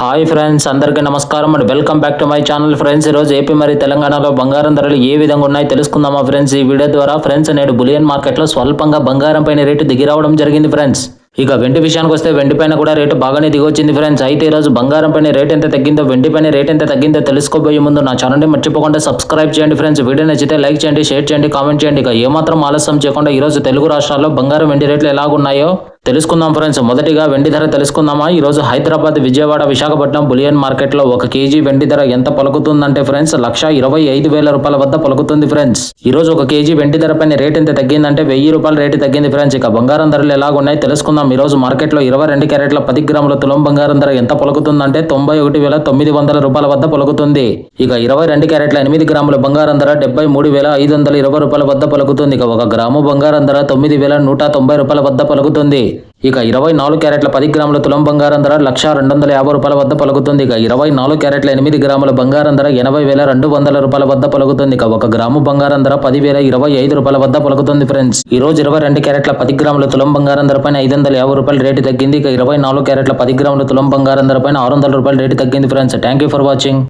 Hi friends అందరికీ నమస్కారం and. Welcome back to my channel friends. ఈరోజు ఏపీ మరి తెలంగాణలో బంగారం ధరలు ఏ విధంగా ఉన్నాయి తెలుసుకుందామా ఫ్రెండ్స్? ఈ వీడియో ద్వారా ఫ్రెండ్స్ నేడు బులియన్ మార్కెట్లో స్వల్పంగా బంగారం పైన రేటు దిగిరావడం జరిగింది ఫ్రెండ్స్. ఇక వెండి విషయానికి వస్తే వెండి పైన కూడా రేటు బాగానే దిగొచ్చింది ఫ్రెండ్స్. అయితే ఈ రోజు బంగారం పైన రేట్ ఎంత తగ్గిందో వెండి పైన రేట్ ఎంత తగ్గిందో తెలుసుకోబోయే ముందు నా ఛానల్ని మర్చిపోకుండా సబ్స్క్రైబ్ చేయండి ఫ్రెండ్స్. వీడియో నచ్చితే లైక్ చేయండి షేర్ చేయండి కామెంట్ చేయండి. ఇక ఏమాత్రం ఆలస్యం చేయకుండా ఈరోజు తెలుగు రాష్ట్రాల్లో బంగారం వెండి రేట్లు ఎలాగున్నాయో తెలుసుకుందాం ఫ్రెండ్స్. మొదటిగా వెండి ధర తెలుసుకుందామా? ఈ రోజు హైదరాబాద్ విజయవాడ విశాఖపట్నం బులియన్ మార్కెట్లో ఒక కేజీ వెండి ధర ఎంత పలుకుతుందంటే ఫ్రెండ్స్ లక్ష ఇరవై ఐదు వేల రూపాయల వద్ద పలుకుతుంది ఫ్రెండ్స్. ఈ రోజు ఒక కేజీ వెండి ధర పైన రేట్ ఎంత తగ్గిందంటే వెయ్యి రూపాయల రేటు తగ్గింది ఫ్రెండ్స్. ఇక బంగారం ధరలు ఎలాగున్నాయి తెలుసుకుందాం. ఈ రోజు మార్కెట్లో ఇరవై రెండు క్యారెట్ల పది గ్రాముల తులం బంగారం ధర ఎంత పలుకుతుందంటే తొంభై ఒకటి వేల తొమ్మిది వందల రూపాయల వద్ద పలుకుతుంది. ఇక ఇరవై రెండు క్యారెట్ల ఎనిమిది గ్రాముల బంగారం ధర డెబ్బై మూడు వేల ఐదు వందల ఇరవై రూపాయల వద్ద పలుకుతుంది. ఇక ఒక గ్రాము బంగారం ధర తొమ్మిది వేల నూట తొంభై రూపాయల వద్ద పలుకుతుంది. ఇక ఇరవై నాలుగు క్యారెట్ల పది గ్రాముల తులం బంగారం ధర లక్ష రెండు వందల యాభై రూపాయల వద్ద పలుకుతుంది. ఇక ఇరవై నాలుగు క్యారెట్ల ఎనిమిది గ్రాముల బంగారం ధర ఎనభై వేల రెండు వందల రూపాయల వద్ద పలుకుతుంది. ఇక ఒక గ్రాము బంగారం ధర పదివేల ఇరవై ఐదు రూపాయల వద్ద పలుకుతుంది ఫ్రెండ్స్. ఈ రోజు ఇరవై రెండు క్యారెట్ల పది గ్రాముల తులం బంగారం ధర పైన ఐదు వందల యాభై రూపాయల రేటు తగ్గింది. ఇక ఇరవై నాలుగు క్యారెట్ల పది గ్రాముల తులం బంగారం ధర పైన ఆరు వందల రూపాయల రేటు తగ్గింది friends. Thank you for watching